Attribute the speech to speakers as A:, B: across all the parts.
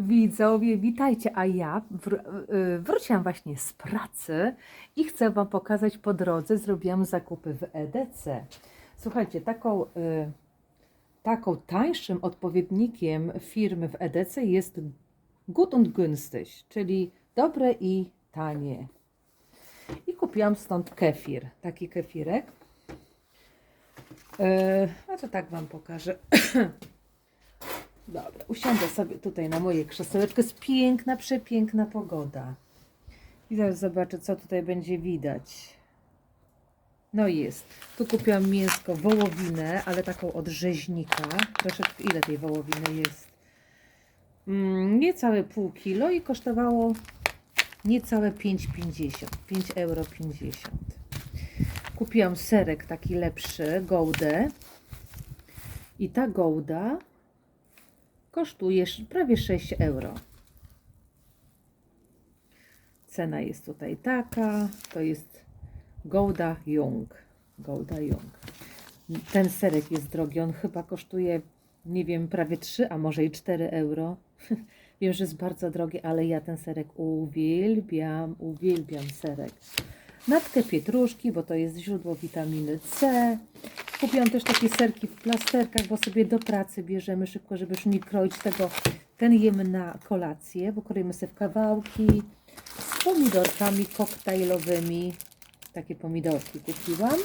A: Widzowie, witajcie, a ja wr- y, wróciłam właśnie z pracy i chcę Wam pokazać po drodze, zrobiłam zakupy w EDC. Słuchajcie, taką, y, taką tańszym odpowiednikiem firmy w EDC jest Gut und Günstig, czyli dobre i tanie. I kupiłam stąd kefir, taki kefirek. Y, no to tak Wam pokażę. Dobra, usiądę sobie tutaj na moje krzesełeczko. Jest piękna, przepiękna pogoda. I zaraz zobaczę, co tutaj będzie widać. No jest. Tu kupiłam mięsko, wołowinę, ale taką od rzeźnika. Troszeczkę, ile tej wołowiny jest? Mm, niecałe pół kilo i kosztowało niecałe 5,50. 5,50 euro. Kupiłam serek taki lepszy, gołdę. I ta gołda kosztuje sz- prawie 6 euro. Cena jest tutaj taka, to jest Golda Young. Golda Young. Ten serek jest drogi, on chyba kosztuje, nie wiem, prawie 3, a może i 4 euro. Wiem, że jest bardzo drogi, ale ja ten serek uwielbiam, uwielbiam serek. Natkę pietruszki, bo to jest źródło witaminy C. Kupiłam też takie serki w plasterkach, bo sobie do pracy bierzemy szybko, żeby już nie kroić tego. Ten jemy na kolację, bo kroimy sobie w kawałki z pomidorkami koktajlowymi. Takie pomidorki kupiłam.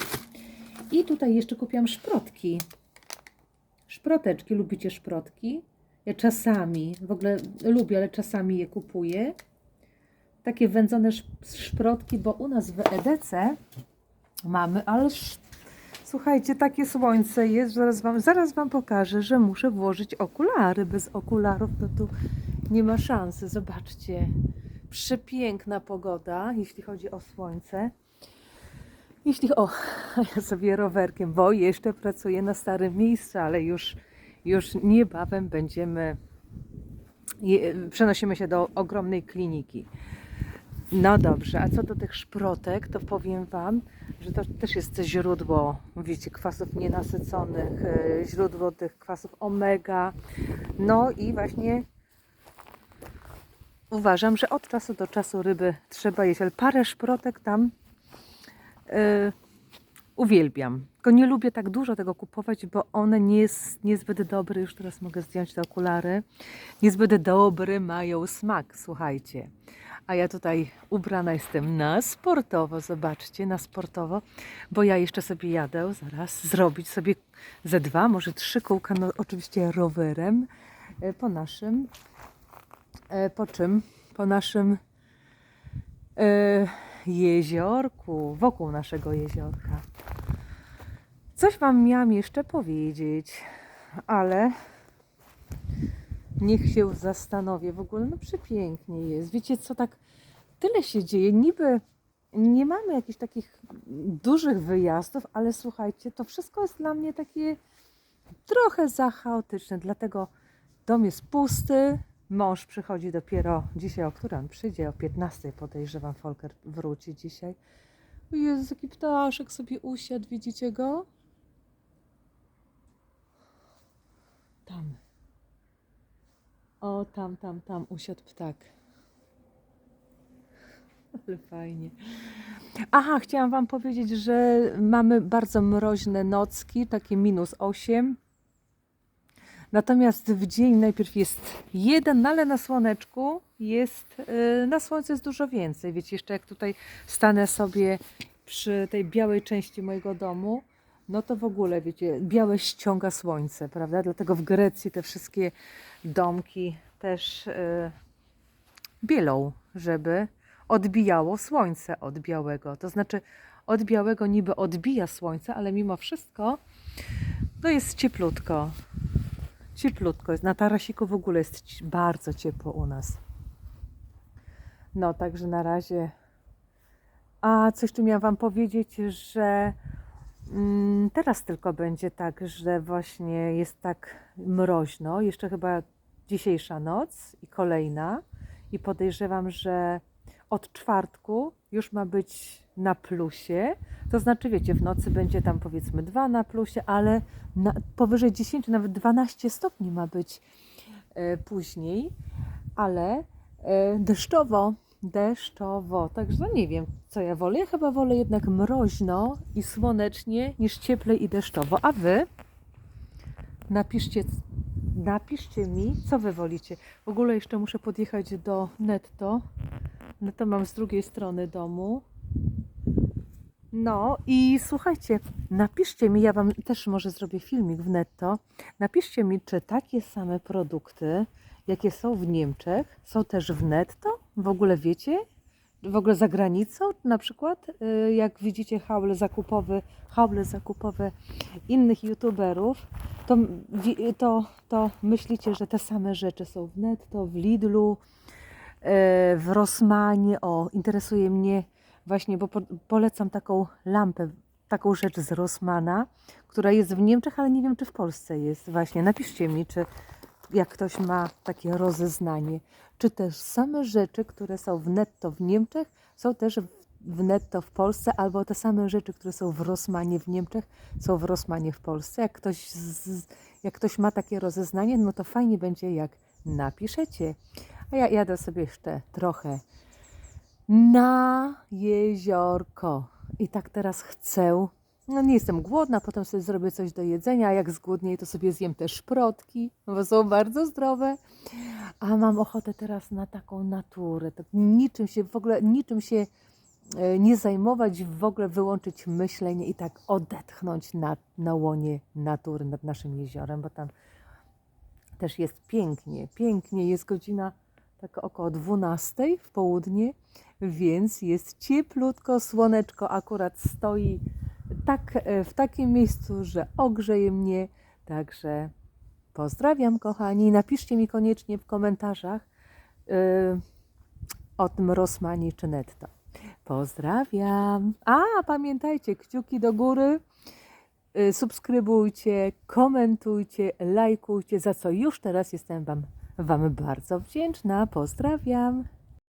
A: I tutaj jeszcze kupiłam szprotki. Szproteczki. Lubicie szprotki? Ja czasami, w ogóle lubię, ale czasami je kupuję. Takie wędzone szp- szprotki, bo u nas w EDC mamy, ale Słuchajcie, takie słońce jest, zaraz wam, zaraz wam pokażę, że muszę włożyć okulary. Bez okularów to tu nie ma szansy. Zobaczcie, przepiękna pogoda, jeśli chodzi o słońce. Jeśli, o, ja sobie rowerkiem, bo jeszcze pracuję na starym miejscu, ale już, już niebawem będziemy, przenosimy się do ogromnej kliniki. No dobrze, a co do tych szprotek, to powiem Wam, że to też jest źródło, wiecie, kwasów nienasyconych, e, źródło tych kwasów omega. No i właśnie uważam, że od czasu do czasu ryby trzeba jeść, ale parę szprotek tam e, uwielbiam. Tylko nie lubię tak dużo tego kupować, bo one nie jest niezbyt dobre, już teraz mogę zdjąć te okulary, niezbyt dobry mają smak, słuchajcie. A ja tutaj ubrana jestem na sportowo, zobaczcie, na sportowo, bo ja jeszcze sobie jadę zaraz zrobić sobie ze dwa, może trzy kółka, no oczywiście rowerem e, po naszym, e, po czym? Po naszym e, jeziorku, wokół naszego jeziorka. Coś Wam miałam jeszcze powiedzieć, ale niech się zastanowię. W ogóle no przepięknie jest. Wiecie co, tak tyle się dzieje. Niby nie mamy jakichś takich dużych wyjazdów, ale słuchajcie, to wszystko jest dla mnie takie trochę za chaotyczne. Dlatego dom jest pusty. Mąż przychodzi dopiero dzisiaj, o której on przyjdzie? O 15 podejrzewam, Folker wróci dzisiaj. O Jezu, jaki ptaszek sobie usiadł, widzicie go? Tam. O, tam, tam, tam usiadł ptak. Ale fajnie. Aha, chciałam Wam powiedzieć, że mamy bardzo mroźne nocki, takie minus 8. Natomiast w dzień najpierw jest jeden, no ale na słoneczku jest, yy, na słońcu jest dużo więcej. Wiecie, jeszcze jak tutaj stanę sobie przy tej białej części mojego domu, no to w ogóle, wiecie, białe ściąga słońce, prawda? Dlatego w Grecji te wszystkie domki też y, bielą, żeby odbijało słońce od białego. To znaczy od białego niby odbija słońce, ale mimo wszystko no jest cieplutko. Cieplutko jest. Na tarasiku w ogóle jest bardzo ciepło u nas. No, także na razie. A coś tu miałam Wam powiedzieć, że teraz tylko będzie tak, że właśnie jest tak mroźno. Jeszcze chyba dzisiejsza noc i kolejna. I podejrzewam, że od czwartku już ma być na plusie. To znaczy, wiecie, w nocy będzie tam powiedzmy 2 na plusie, ale na, powyżej 10, nawet 12 stopni ma być e, później. ale e, deszczowo, deszczowo, także no nie wiem, co ja wolę. Ja chyba wolę jednak mroźno i słonecznie niż cieplej i deszczowo. A wy? Napiszcie, napiszcie mi, co wy wolicie. W ogóle jeszcze muszę podjechać do netto. Netto mam z drugiej strony domu. No i słuchajcie, napiszcie mi, ja wam też może zrobię filmik w netto. Napiszcie mi, czy takie same produkty, jakie są w Niemczech, są też w netto? W ogóle wiecie? W ogóle za granicą? Na przykład, y, jak widzicie haule zakupowe, haule zakupowe innych youtuberów, to, to, to myślicie, że te same rzeczy są w netto, w Lidlu, e, w Rossmanie. O, interesuje mnie właśnie, bo po, polecam taką lampę, taką rzecz z Rossmana, która jest w Niemczech, ale nie wiem, czy w Polsce jest. Właśnie, napiszcie mi, czy jak ktoś ma takie rozeznanie, czy też same rzeczy, które są w netto w Niemczech, są też w, netto w Polsce, albo te same rzeczy, które są w Rossmanie w Niemczech, są w Rossmanie w Polsce. Jak ktoś, z, jak ktoś ma takie rozeznanie, no to fajnie będzie, jak napiszecie. A ja jadę sobie jeszcze trochę na jeziorko. I tak teraz chcę. No nie jestem głodna, potem sobie zrobię coś do jedzenia, jak zgłodnieję, to sobie zjem te szprotki, bo są bardzo zdrowe. A mam ochotę teraz na taką naturę, tak niczym się w ogóle, niczym się e, nie zajmować, w ogóle wyłączyć myślenie i tak odetchnąć na, na łonie natury nad naszym jeziorem, bo tam też jest pięknie, pięknie, jest godzina tak około 12 w południe, więc jest cieplutko, słoneczko akurat stoi tak, e, w takim miejscu, że ogrzeje mnie, także pozdrawiam kochani, napiszcie mi koniecznie w komentarzach yy, o tym Rosmanie czy netto. Pozdrawiam. A, pamiętajcie, kciuki do góry, y, subskrybujcie, komentujcie, lajkujcie, za co już teraz jestem Wam, wam bardzo wdzięczna. Pozdrawiam.